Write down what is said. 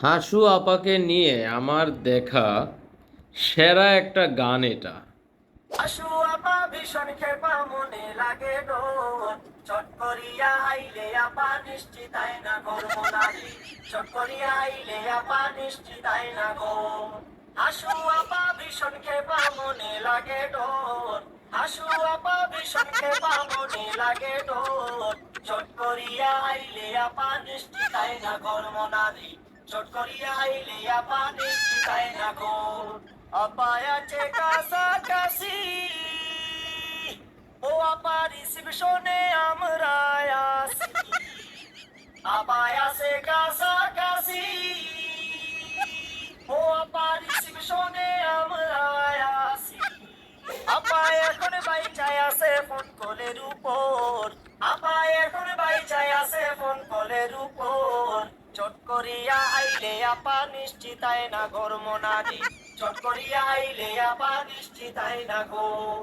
হাসু আপাকে নিয়ে আমার দেখা সেরা একটা গান এটা। আশু আপা ভীষণ খেপা মনে লাগে ডোর চট করিয়া আইলে আপা নিশ্চিত না চট করিয়া আইলে আপা নিশ্চিত না ঘর আশু আপা ভীষণ খেপা মনে লাগে আশু আপা ভীষণ খেপা মনে লাগে চট করিয়া আইলে আপা নিশ্চিত না মোনালি। চট করিয়া আইলে আপা নিশ্চিত আই না ঘর আপায়াছে কাছাকাছি। ও আপা রিসিপশনে আমরা আসি আপায়াছে কাছাকাছি চট করিয়া আইলে আপা নিশ্চিতায় না ঘর মনারি চট করিয়া আইলে আপা নিশ্চিতায় না ঘর